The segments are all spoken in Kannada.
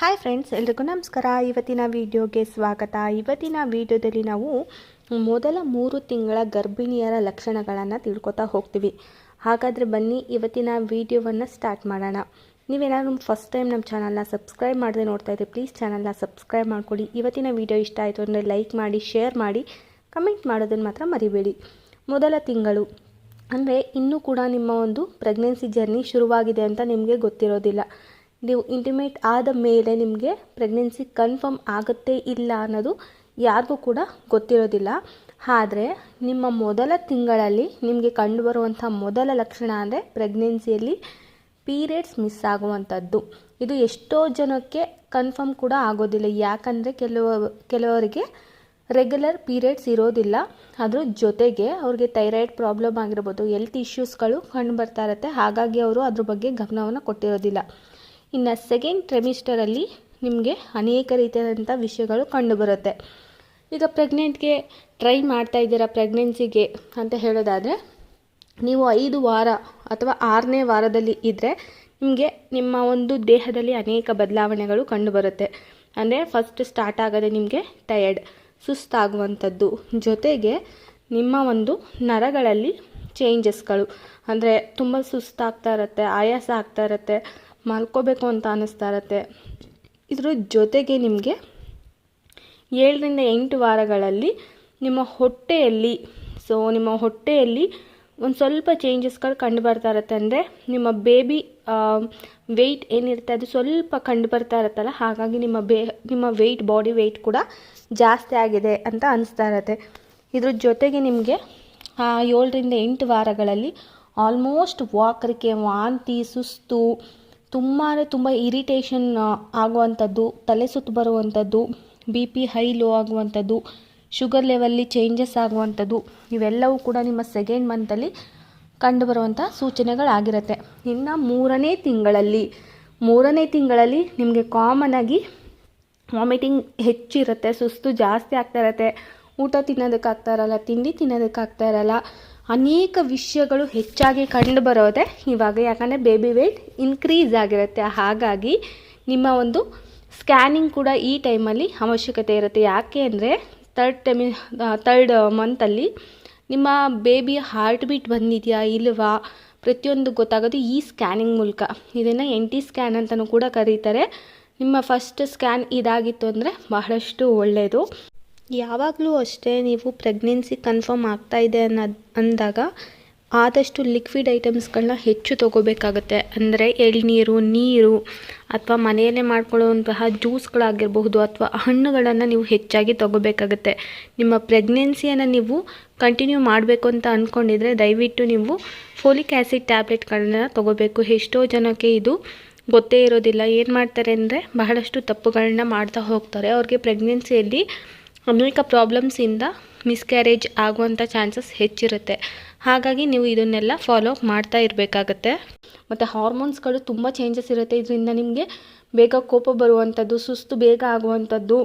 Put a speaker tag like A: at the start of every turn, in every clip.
A: ಹಾಯ್ ಫ್ರೆಂಡ್ಸ್ ಎಲ್ರಿಗೂ ನಮಸ್ಕಾರ. ಇವತ್ತಿನ ವಿಡಿಯೋಗೆ ಸ್ವಾಗತ. ಇವತ್ತಿನ ವಿಡಿಯೋದಲ್ಲಿ ನಾವು ಮೊದಲ ಮೂರು ತಿಂಗಳ ಗರ್ಭಿಣಿಯರ ಲಕ್ಷಣಗಳನ್ನು ತಿಳ್ಕೊತಾ ಹೋಗ್ತೀವಿ. ಹಾಗಾದರೆ ಬನ್ನಿ ಇವತ್ತಿನ ವಿಡಿಯೋವನ್ನು ಸ್ಟಾರ್ಟ್ ಮಾಡೋಣ. ನೀವೇನಾದ್ರು ಫಸ್ಟ್ ಟೈಮ್ ನಮ್ಮ ಚಾನಲ್ನ ಸಬ್ಸ್ಕ್ರೈಬ್ ಮಾಡದೆ ನೋಡ್ತಾ ಇದ್ದರೆ ಪ್ಲೀಸ್ ಚಾನಲ್ನ ಸಬ್ಸ್ಕ್ರೈಬ್ ಮಾಡ್ಕೊಳ್ಳಿ ಇವತ್ತಿನ ವಿಡಿಯೋ ಇಷ್ಟ ಆಯಿತು ಅಂದರೆ ಲೈಕ್ ಮಾಡಿ ಶೇರ್ ಮಾಡಿ ಕಮೆಂಟ್ ಮಾಡೋದನ್ನು ಮಾತ್ರ ಮರಿಬೇಡಿ. ಮೊದಲ ತಿಂಗಳು ಅಂದರೆ ಇನ್ನೂ ಕೂಡ ನಿಮ್ಮ ಒಂದು ಪ್ರೆಗ್ನೆನ್ಸಿ ಜರ್ನಿ ಶುರುವಾಗಿದೆ ಅಂತ ನಿಮಗೆ ಗೊತ್ತಿರೋದಿಲ್ಲ. ನೀವು ಇಂಟಿಮೇಟ್ ಆದ ಮೇಲೆ ನಿಮಗೆ ಪ್ರೆಗ್ನೆನ್ಸಿ ಕನ್ಫರ್ಮ್ ಆಗುತ್ತೆ ಇಲ್ಲ ಅನ್ನೋದು ಯಾರಿಗೂ ಕೂಡ ಗೊತ್ತಿರೋದಿಲ್ಲ. ಆದರೆ ನಿಮ್ಮ ಮೊದಲ ತಿಂಗಳಲ್ಲಿ ನಿಮಗೆ ಕಂಡುಬರುವಂಥ ಮೊದಲ ಲಕ್ಷಣ ಅಂದರೆ ಪ್ರೆಗ್ನೆನ್ಸಿಯಲ್ಲಿ ಪೀರಿಯಡ್ಸ್ ಮಿಸ್ ಆಗುವಂಥದ್ದು. ಇದು ಎಷ್ಟೋ ಜನಕ್ಕೆ ಕನ್ಫರ್ಮ್ ಕೂಡ ಆಗೋದಿಲ್ಲ. ಯಾಕಂದರೆ ಕೆಲವು, ಕೆಲವರಿಗೆ ರೆಗ್ಯುಲರ್ ಪೀರಿಯಡ್ಸ್ ಇರೋದಿಲ್ಲ. ಅದ್ರ ಜೊತೆಗೆ ಅವ್ರಿಗೆ ಥೈರಾಯ್ಡ್ ಪ್ರಾಬ್ಲಮ್ ಆಗಿರ್ಬೋದು ಹೆಲ್ತ್ ಇಶ್ಯೂಸ್ಗಳು ಕಂಡು ಬರ್ತಾ ಇರುತ್ತೆ. ಹಾಗಾಗಿ ಅವರು ಅದ್ರ ಬಗ್ಗೆ ಗಮನವನ್ನು ಕೊಟ್ಟಿರೋದಿಲ್ಲ. ಇನ್ನು ಸೆಕೆಂಡ್ ಟ್ರೆಮಿಸ್ಟರಲ್ಲಿ ನಿಮಗೆ ಅನೇಕ ರೀತಿಯಾದಂಥ ವಿಷಯಗಳು ಕಂಡುಬರುತ್ತೆ. ಈಗ ಪ್ರೆಗ್ನೆಂಟ್ಗೆ ಟ್ರೈ ಮಾಡ್ತಾ ಇದ್ದೀರಾ ಪ್ರೆಗ್ನೆನ್ಸಿಗೆ ಅಂತ ಹೇಳೋದಾದರೆ, ನೀವು ಐದು ವಾರ ಅಥವಾ ಆರನೇ ವಾರದಲ್ಲಿ ಇದ್ದರೆ ನಿಮಗೆ ನಿಮ್ಮ ಒಂದು ದೇಹದಲ್ಲಿ ಅನೇಕ ಬದಲಾವಣೆಗಳು ಕಂಡುಬರುತ್ತೆ. ಅಂದರೆ ಫಸ್ಟ್ ಸ್ಟಾರ್ಟ್ ಆಗೋದೇ ನಿಮಗೆ ಟಯರ್ಡ್ ಸುಸ್ತಾಗುವಂಥದ್ದು. ಜೊತೆಗೆ ನಿಮ್ಮ ಒಂದು ನರಗಳಲ್ಲಿ ಚೇಂಜಸ್ಗಳು ಅಂದರೆ ತುಂಬ ಸುಸ್ತಾಗ್ತಾ ಇರುತ್ತೆ, ಆಯಾಸ ಆಗ್ತಾ ಇರುತ್ತೆ. ಮಲ್ಕೋಬೇಕು ಅಂತ ಅನ್ನಿಸ್ತಾ ಇರುತ್ತೆ. ಇದ್ರ ಜೊತೆಗೆ ನಿಮಗೆ ಏಳರಿಂದ ಎಂಟು ವಾರಗಳಲ್ಲಿ ನಿಮ್ಮ ಹೊಟ್ಟೆಯಲ್ಲಿ ಸೊ ನಿಮ್ಮ ಹೊಟ್ಟೆಯಲ್ಲಿ ಒಂದು ಸ್ವಲ್ಪ ಚೇಂಜಸ್ಗಳು ಕಂಡು ಬರ್ತಾ ಇರುತ್ತೆ. ಅಂದರೆ ನಿಮ್ಮ ಬೇಬಿ ವೆಯ್ಟ್ ಏನಿರುತ್ತೆ, ಅದು ಸ್ವಲ್ಪ ಕಂಡು ಬರ್ತಾ ಇರುತ್ತಲ್ಲ, ಹಾಗಾಗಿ ನಿಮ್ಮ ಬೇ, ನಿಮ್ಮ ವೆಯ್ಟ್ ಬಾಡಿ ವೆಯ್ಟ್ ಕೂಡ ಜಾಸ್ತಿ ಆಗಿದೆ ಅಂತ ಅನಿಸ್ತಾ ಇರುತ್ತೆ. ಇದ್ರ ಜೊತೆಗೆ ನಿಮಗೆ ಏಳರಿಂದ ಎಂಟು ವಾರಗಳಲ್ಲಿ ಆಲ್ಮೋಸ್ಟ್ ವಾಕರಿಕೆ ವಾಂತಿ, ಸುಸ್ತು ತುಂಬ ತುಂಬ ಇರಿಟೇಷನ್ ಆಗುವಂಥದ್ದು, ತಲೆ ಸುತ್ತು ಬರುವಂಥದ್ದು ಬಿ ಪಿ ಹೈ ಲೋ ಆಗುವಂಥದ್ದು ಶುಗರ್ ಲೆವೆಲ್ಲಿ ಚೇಂಜಸ್ ಆಗುವಂಥದ್ದು, ಇವೆಲ್ಲವೂ ಕೂಡ ನಿಮ್ಮ ಸೆಕೆಂಡ್ ಮಂತಲ್ಲಿ ಕಂಡುಬರುವಂಥ ಸೂಚನೆಗಳಾಗಿರುತ್ತೆ. ಇನ್ನು ಮೂರನೇ ತಿಂಗಳಲ್ಲಿ ಮೂರನೇ ತಿಂಗಳಲ್ಲಿ ನಿಮಗೆ ಕಾಮನ್ ಆಗಿ ವಾಮಿಟಿಂಗ್ ಹೆಚ್ಚಿರುತ್ತೆ, ಸುಸ್ತು ಜಾಸ್ತಿ ಆಗ್ತಾ ಇರತ್ತೆ, ಊಟ ತಿನ್ನೋದಕ್ಕಾಗ್ತಾ ಇರಲ್ಲ, ತಿಂಡಿ ತಿನ್ನೋದಕ್ಕಾಗ್ತಾ ಇರಲ್ಲ ಅನೇಕ ವಿಷಯಗಳು ಹೆಚ್ಚಾಗಿ ಕಂಡು ಬರೋದೆ ಇವಾಗ, ಯಾಕಂದರೆ ಬೇಬಿ ವೆಯ್ಟ್ ಇನ್ಕ್ರೀಸ್ ಆಗಿರುತ್ತೆ. ಹಾಗಾಗಿ ನಿಮ್ಮ ಒಂದು ಸ್ಕ್ಯಾನಿಂಗ್ ಕೂಡ ಈ ಟೈಮಲ್ಲಿ ಅವಶ್ಯಕತೆ ಇರುತ್ತೆ. ಯಾಕೆ ಅಂದರೆ ತರ್ಡ್ ಟೈಮಿ ತರ್ಡ್ ಮಂತಲ್ಲಿ ನಿಮ್ಮ ಬೇಬಿ ಹಾರ್ಟ್ ಬೀಟ್ ಬಂದಿದೆಯಾ ಇಲ್ವಾ ಪ್ರತಿಯೊಂದು ಗೊತ್ತಾಗೋದು ಈ ಸ್ಕ್ಯಾನಿಂಗ್ ಮೂಲಕ. ಇದನ್ನು ಎನ್ ಟಿ ಸ್ಕ್ಯಾನ್ ಅಂತಲೂ ಕೂಡ ಕರೀತಾರೆ. ನಿಮ್ಮ ಫಸ್ಟ್ ಸ್ಕ್ಯಾನ್ ಇದಾಗಿತ್ತು ಅಂದರೆ ಬಹಳಷ್ಟು ಒಳ್ಳೆಯದು ಯಾವಾಗಲೂ ಅಷ್ಟೇ ನೀವು ಪ್ರೆಗ್ನೆನ್ಸಿ ಕನ್ಫರ್ಮ್ ಆಗ್ತಾ ಇದೆ ಅನ್ನೋದು ಅಂದಾಗ ಆದಷ್ಟು ಲಿಕ್ವಿಡ್ ಐಟಮ್ಸ್ಗಳನ್ನ ಹೆಚ್ಚು ತೊಗೋಬೇಕಾಗುತ್ತೆ. ಅಂದರೆ ಎಳ್ನೀರು, ನೀರು ಅಥವಾ ಮನೆಯಲ್ಲೇ ಮಾಡ್ಕೊಳ್ಳುವಂತಹ ಜ್ಯೂಸ್ಗಳಾಗಿರಬಹುದು ಅಥವಾ ಹಣ್ಣುಗಳನ್ನು ನೀವು ಹೆಚ್ಚಾಗಿ ತೊಗೋಬೇಕಾಗುತ್ತೆ. ನಿಮ್ಮ ಪ್ರೆಗ್ನೆನ್ಸಿಯನ್ನು ನೀವು ಕಂಟಿನ್ಯೂ ಮಾಡಬೇಕು ಅಂತ ಅಂದ್ಕೊಂಡಿದ್ರೆ ದಯವಿಟ್ಟು ನೀವು ಫೋಲಿಕ್ ಆ್ಯಸಿಡ್ ಟ್ಯಾಬ್ಲೆಟ್ಗಳನ್ನ ತೊಗೋಬೇಕು. ಎಷ್ಟೋ ಜನಕ್ಕೆ ಇದು ಗೊತ್ತೇ ಇರೋದಿಲ್ಲ. ಏನು ಮಾಡ್ತಾರೆ ಅಂದರೆ ಬಹಳಷ್ಟು ತಪ್ಪುಗಳನ್ನ ಮಾಡ್ತಾ ಹೋಗ್ತಾರೆ. ಅವ್ರಿಗೆ ಪ್ರೆಗ್ನೆನ್ಸಿಯಲ್ಲಿ ಅನೇಕ ಪ್ರಾಬ್ಲಮ್ಸಿಂದ ಮಿಸ್ಕ್ಯಾರೇಜ್ ಆಗುವಂಥ ಚಾನ್ಸಸ್ ಹೆಚ್ಚಿರುತ್ತೆ. ಹಾಗಾಗಿ ನೀವು ಇದನ್ನೆಲ್ಲ ಫಾಲೋ ಅಪ್ ಮಾಡ್ತಾ ಇರಬೇಕಾಗತ್ತೆ. ಮತ್ತು ಹಾರ್ಮೋನ್ಸ್ಗಳು ತುಂಬ ಚೇಂಜಸ್ ಇರುತ್ತೆ. ಇದರಿಂದ ನಿಮಗೆ ಬೇಗ ಕೋಪ ಬರುವಂಥದ್ದು, ಸುಸ್ತು ಬೇಗ ಆಗುವಂಥದ್ದು,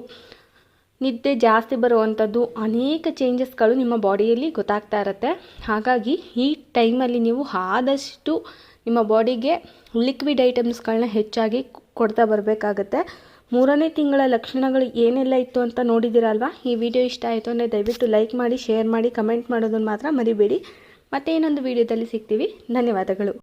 A: ನಿದ್ದೆ ಜಾಸ್ತಿ ಬರುವಂಥದ್ದು, ಅನೇಕ ಚೇಂಜಸ್ಗಳು ನಿಮ್ಮ ಬಾಡಿಯಲ್ಲಿ ಗೊತ್ತಾಗ್ತಾ ಇರುತ್ತೆ. ಹಾಗಾಗಿ ಈ ಟೈಮಲ್ಲಿ ನೀವು ಆದಷ್ಟು ನಿಮ್ಮ ಬಾಡಿಗೆ ಲಿಕ್ವಿಡ್ ಐಟಮ್ಸ್ಗಳನ್ನ ಹೆಚ್ಚಾಗಿ ಕೊಡ್ತಾ ಬರಬೇಕಾಗತ್ತೆ. ಮೂರನೇ ತಿಂಗಳ ಲಕ್ಷಣಗಳು ಏನೆಲ್ಲ ಇತ್ತು ಅಂತ ನೋಡಿದ್ದೀರಲ್ವಾ? ಈ ವಿಡಿಯೋ ಇಷ್ಟ ಆಯಿತು ಅಂದರೆ ದಯವಿಟ್ಟು ಲೈಕ್ ಮಾಡಿ, ಶೇರ್ ಮಾಡಿ, ಕಮೆಂಟ್ ಮಾಡೋದನ್ನು ಮಾತ್ರ ಮರಿಬೇಡಿ. ಮತ್ತೆ ಇನ್ನೊಂದು ವಿಡಿಯೋದಲ್ಲಿ ಸಿಗ್ತೀವಿ. ಧನ್ಯವಾದಗಳು.